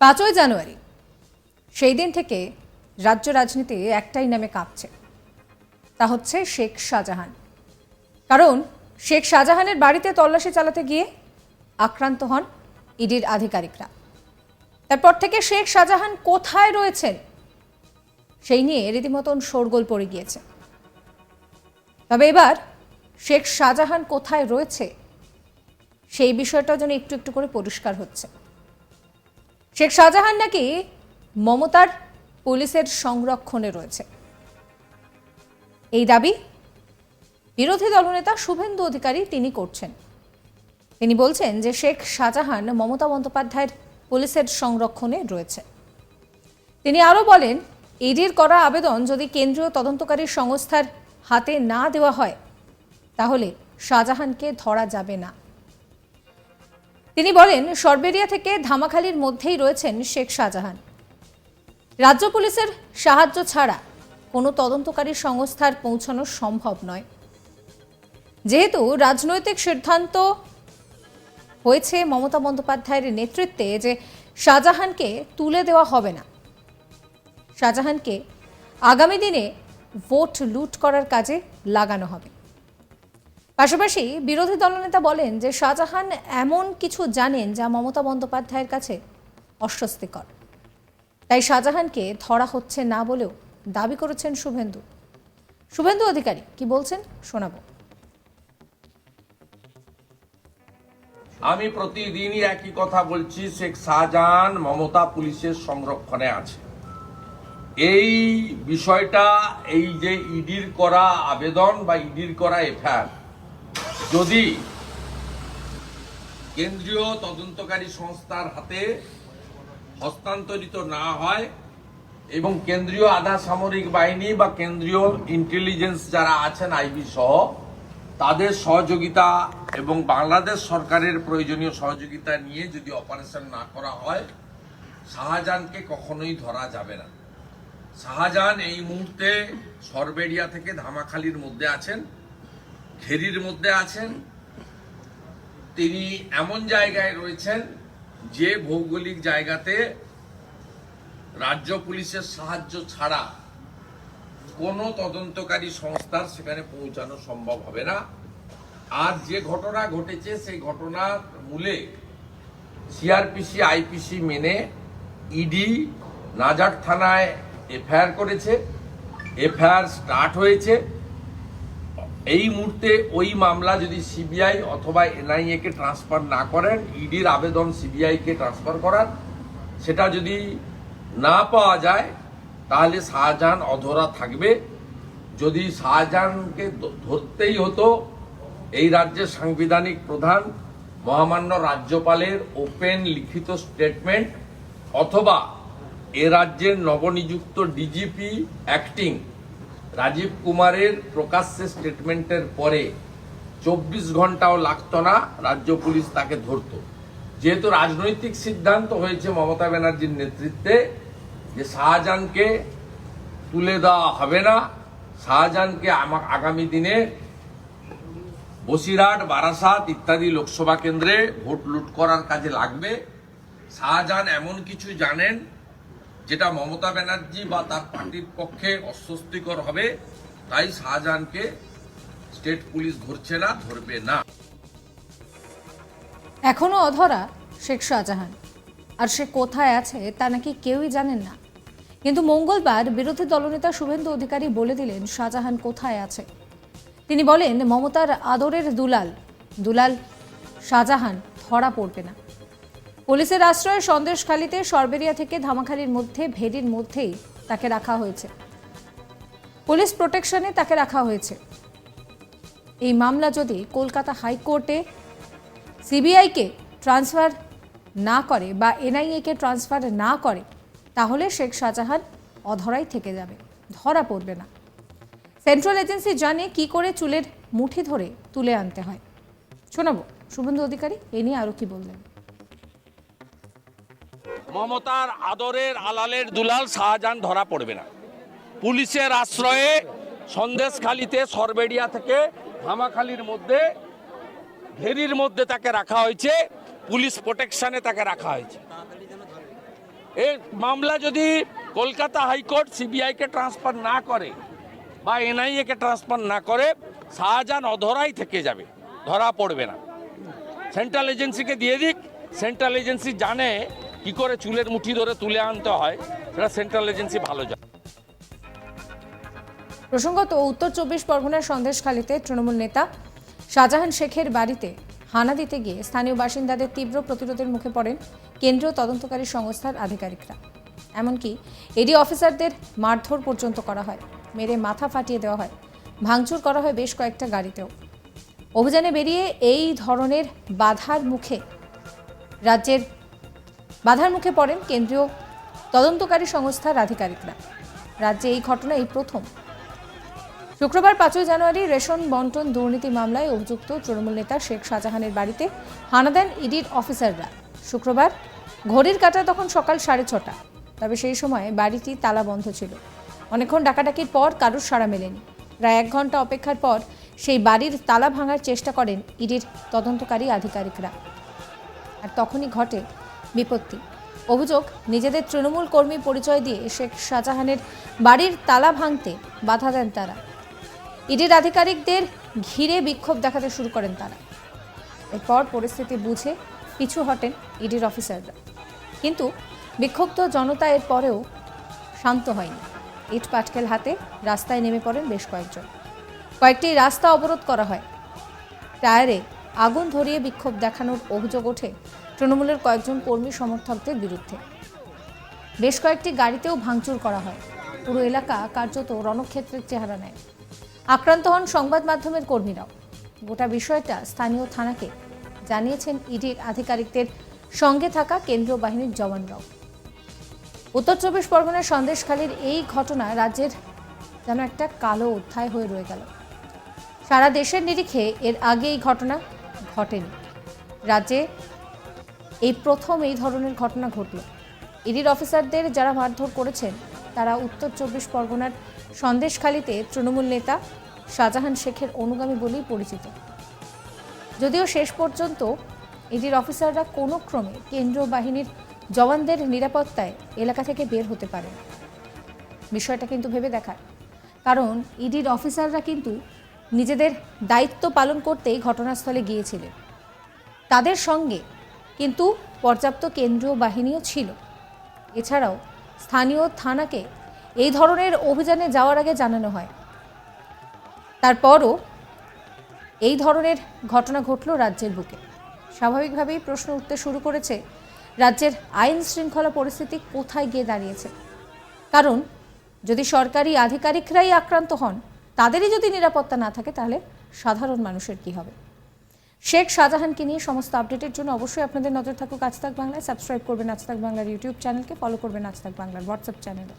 পাঁচই জানুয়ারি, সেই দিন থেকে রাজ্য রাজনীতি একটাই নামে কাঁপছে। তা হচ্ছে শেখ শাহজাহান। কারণ শেখ শাহজাহানের বাড়িতে তল্লাশি চালাতে গিয়ে আক্রান্ত হন ইডির আধিকারিকরা। তারপর থেকে শেখ শাহজাহান কোথায় রয়েছেন, সেই নিয়ে রীতিমতন শোরগোল পড়ে গিয়েছে। তবে এবার শেখ শাহজাহান কোথায় রয়েছে, সেই বিষয়টা যেন একটু একটু করে পরিষ্কার হচ্ছে। শেখ শাহজাহান নাকি মমতার পুলিশের সংরক্ষণে রয়েছে? এই দাবি বিরোধী দলনেতা শুভেন্দু অধিকারী তিনি করছেন। তিনি বলছেন যে শেখ শাহজাহান মমতা বন্দ্যোপাধ্যায়ের পুলিশের সংরক্ষণে রয়েছে। তিনি আরও বলেন ইডির করা আবেদন যদি কেন্দ্রীয় তদন্তকারী সংস্থার হাতে না দেওয়া হয়, তাহলে শাহজাহানকে ধরা যাবে না। তিনি বলেন, সরবেরিয়া থেকে ধামাখালির মধ্যেই রয়েছেন শেখ শাহজাহান। রাজ্য পুলিশের সাহায্য ছাড়া কোনো তদন্তকারী সংস্থার পৌঁছানো সম্ভব নয়। যেহেতু রাজনৈতিক সিদ্ধান্ত হয়েছে মমতা বন্দ্যোপাধ্যায়ের নেতৃত্বে যে শাহজাহানকে তুলে দেওয়া হবে না। শাহজাহানকে আগামী দিনে ভোট লুট করার কাজে লাগানো হবে। পাশাপাশি বিরোধী দলনেতা বলেন যে শাহজাহান এমন কিছু জানেন যা মমতা বন্দ্যোপাধ্যায়ের কাছে অস্বস্তিকর। তাই শাহজাহানকে ধরা হচ্ছে না বলেও দাবি করেছেন শুভেন্দু। শুভেন্দু অধিকারী, কি বলছেন শোনাবো। আমি প্রতিদিনই একই কথা বলছি, শেখ শাহজাহান মমতা পুলিশের সংরক্ষণে আছে। এই বিষয়টা, এই যে ইডির করা আবেদন বা ইডির করা এফআইআর যদি কেন্দ্রীয় তদন্তকারী সংস্থার হাতে হস্তান্তরিত না হয় এবং কেন্দ্রীয় আধা সামরিক বাহিনী বা কেন্দ্রীয় ইন্টেলিজেন্স যারা আছেন আইবি সহ, তাদের সহযোগিতা এবং বাংলাদেশ সরকারের প্রয়োজনীয় সহযোগিতা নিয়ে যদি অপারেশন না করা হয়, শাহজাহানকে কখনোই ধরা যাবে না। শাহজাহান এই মুহূর্তে সরবেরিয়া থেকে ধামাখালির মধ্যে আছেন। ঘেরির মধ্যে আছেন। তিনি এমন জায়গায় রয়েছেন যে ভৌগোলিক জায়গাতে রাজ্য পুলিশের সাহায্য ছাড়া কোনো তদন্তকারী সংস্থার সেখানে পৌঁছানো সম্ভব হবে না। আর যে ঘটনা ঘটেছে, সেই ঘটনার মূলে সিআরপিসি, আইপিসি মেনে ইডি নাজার থানায় এফআইআর করেছে। এফআইআর স্টার্ট হয়েছে। এই মুহূর্তে ওই মামলা যদি সিবিআই অথবা এনআইএ কে ট্রান্সফার না করেন ইডির আবেদন সিবিআই কে ট্রান্সফার করার সেটা যদি না পাওয়া যায়, তাহলে শাহজাহান অধরা থাকবে। যদি শাহজাহানকে ধরতেই হতো, এই রাজ্যের সাংবিধানিক প্রধান মহামান্য রাজ্যপালের ওপেন লিখিত স্টেটমেন্ট অথবা এ রাজ্যের নবনিযুক্ত ডিজিপি অ্যাক্টিং রাজীব কুমারের প্রকাশ্যে স্টেটমেন্টের পরে চব্বিশ ঘন্টাও লাগতো না, রাজ্য পুলিশ তাকে ধরতো। যেহেতু রাজনৈতিক সিদ্ধান্ত হয়েছে মমতা ব্যানার্জির নেতৃত্বে যে শাহজাহানকে তুলে দেওয়া হবে না, শাহজাহানকে আগামী দিনে বসিরহাট, বারাসাত ইত্যাদি লোকসভা কেন্দ্রে ভোট লুট করার কাজে লাগবে। শাহজাহান এমন কিছু জানেন যেটা মমতা ব্যানার্জি বা তার পার্টির পক্ষে অস্বস্তিকর হবে, তাই শাহজাহানকে স্টেট পুলিশ ধরছে না, ধরবে না। এখনও অধরা শেখ শাহজাহান। আর সে কোথায় আছে তা নাকি কেউই জানেন না। কিন্তু মঙ্গলবার বিরোধী দলনেতা শুভেন্দু অধিকারী বলে দিলেন শাহজাহান কোথায় আছে। তিনি বলেন, মমতার আদরের দুলাল। দুলাল শাহজাহান ধরা পড়বে না। পুলিশের আশ্রয়ে সন্দেশখালীতে সরবেরিয়া থেকে ধামাখালির মধ্যে, ভেরির মধ্যেই তাকে রাখা হয়েছে। পুলিশ প্রোটেকশনে তাকে রাখা হয়েছে। এই মামলা যদি কলকাতা হাইকোর্টে সিবিআইকে ট্রান্সফার না করে বা এনআইএকে ট্রান্সফার না করে, তাহলে শেখ শাহজাহান অধরাই থেকে যাবে, ধরা পড়বে না। সেন্ট্রাল এজেন্সি জানে কি করে চুলের মুঠি ধরে তুলে আনতে হয়। শোনাবো, শুভেন্দু অধিকারী, এ নিয়ে আরও কি বললেন? মমতার আদরের আলালের দুলাল শাহজাহান ধরা পড়বে না। পুলিশের আশ্রয়ে সন্দেশখালিতে সরবেড়িয়া থেকে ধামাখালির মধ্যে, ঘেরির মধ্যে তাকে রাখা হয়েছে, পুলিশ প্রোটেকশনে তাকে রাখা হয়েছে। এই মামলা যদি কলকাতা হাইকোর্ট সিবিআইকে ট্রান্সফার না করে বা এনআইএকে ট্রান্সফার না করে, শাহজাহান অধরাই থেকে যাবে, ধরা পড়বে না। সেন্ট্রাল এজেন্সিকে দিয়ে দিক, সেন্ট্রাল এজেন্সি জানে কি করে চুলের মুঠি ধরে তুলে আনতে হয়, সেটা সেন্ট্রাল এজেন্সি ভালো জানে। প্রসঙ্গত, উত্তর চব্বিশ পরগনার সন্দেশখালীতে তৃণমূল নেতা শাহজাহান শেখের বাড়িতে হানা দিতে গিয়ে স্থানীয় বাসিন্দাদের তীব্র প্রতিরোধের মুখে পড়েন কেন্দ্রীয় তদন্তকারী সংস্থার আধিকারিকরা। এমনকি এডি অফিসারদের মারধর পর্যন্ত করা হয়, মেরে মাথা ফাটিয়ে দেওয়া হয়, ভাঙচুর করা হয় বেশ কয়েকটা গাড়িতেও। অভিযানে বেরিয়ে এই ধরনের বাধার মুখে রাজ্যের বাধার মুখে পড়েন কেন্দ্রীয় তদন্তকারী সংস্থার আধিকারিকরা। রাজ্যে এই ঘটনা এই প্রথম। শুক্রবার পাঁচই জানুয়ারি রেশন বন্টন দুর্নীতি মামলায় অভিযুক্ত তৃণমূল নেতা শেখ শাহজাহানের বাড়িতে হানা দেন ইডির অফিসাররা। শুক্রবার ঘড়ির কাটা তখন সকাল সাড়ে ছটা। তবে সেই সময় বাড়িটি তালা বন্ধ ছিল। অনেকক্ষণ ডাকাডাকির পর কারুর সাড়া মেলেনি। প্রায় এক ঘণ্টা অপেক্ষার পর সেই বাড়ির তালা ভাঙার চেষ্টা করেন ইডির তদন্তকারী আধিকারিকরা। আর তখনই ঘটে বিপত্তি। অভিযোগ, নিজেদের তৃণমূল কর্মী পরিচয় দিয়ে শেখ শাহজাহানের বাড়ির তালা ভাঙতে বাধা দেন তারা। ইডির আধিকারিকদের ঘিরে বিক্ষোভ দেখাতে শুরু করেন তারা। এরপর পরিস্থিতি বুঝে পিছু হটেন ইডির অফিসাররা। কিন্তু বিক্ষুব্ধ জনতা এর পরেও শান্ত হয়নি। ইট পাটকেল হাতে রাস্তায় নেমে পড়েন বেশ কয়েকজন। কয়েকটি রাস্তা অবরোধ করা হয়। টায়ারে আগুন ধরিয়ে বিক্ষোভ দেখানোর অভিযোগ ওঠে তৃণমূলের কয়েকজন কর্মী সমর্থকদের বিরুদ্ধে। বেশ কয়েকটি গাড়িতেও ভাঙচুর করা হয়। পুরো এলাকা কার্যত রণক্ষেত্রের চেহারা নেয়। আক্রান্ত হন সংবাদ মাধ্যমের কর্মীরাও। গোটা বিষয়টা স্থানীয় থানাকে জানিয়েছেন ইডির আধিকারিকদের সঙ্গে থাকা কেন্দ্রীয় বাহিনীর জওয়ানরাও। উত্তর চব্বিশ পরগনার সন্দেশখালীর এই ঘটনা রাজ্যের যেন একটা কালো অধ্যায় হয়ে রয়ে গেল। সারা দেশের নিরিখে এর আগে এই ঘটনা ঘটেনি। রাজ্যে এই প্রথম এই ধরনের ঘটনা ঘটল। ইডির অফিসারদের যারা মারধর করেছেন, তারা উত্তর চব্বিশ পরগনার সন্দেশখালীতে তৃণমূল নেতা শাহজাহান শেখের অনুগামী বলেই পরিচিত। যদিও শেষ পর্যন্ত ইডির অফিসাররা কোনো ক্রমে কেন্দ্রীয় বাহিনীর জওয়ানদের নিরাপত্তায় এলাকা থেকে বের হতে পারে বিষয়টা কিন্তু ভেবে দেখার। কারণ ইডির অফিসাররা কিন্তু নিজেদের দায়িত্ব পালন করতেই ঘটনাস্থলে গিয়েছিলেন। তাদের সঙ্গে কিন্তু পর্যাপ্ত কেন্দ্রীয় বাহিনীও ছিল। এছাড়াও স্থানীয় থানাকে এই ধরনের অভিযানে যাওয়ার আগে জানানো হয়। তারপরও এই ধরনের ঘটনা ঘটল রাজ্যের বুকে। স্বাভাবিকভাবেই প্রশ্ন উঠতে শুরু করেছে, রাজ্যের আইন শৃঙ্খলা পরিস্থিতি কোথায় গিয়ে দাঁড়িয়েছে? কারণ যদি সরকারি আধিকারিকরাই আক্রান্ত হন, তাদেরই যদি নিরাপত্তা না থাকে, তাহলে সাধারণ মানুষের কি হবে? শেখ শাহজাহানকে নিয়ে সমস্ত আপডেটের জন্য অবশ্যই আপনাদের নজর থাকুক আজ তাক বাংলায়। সাবস্ক্রাইব করবেন আজ তাক বাংলার ইউটিউব চ্যানেলকে, ফলো করবেন আজ তাক বাংলার হোয়াটসঅ্যাপ চ্যানেলে।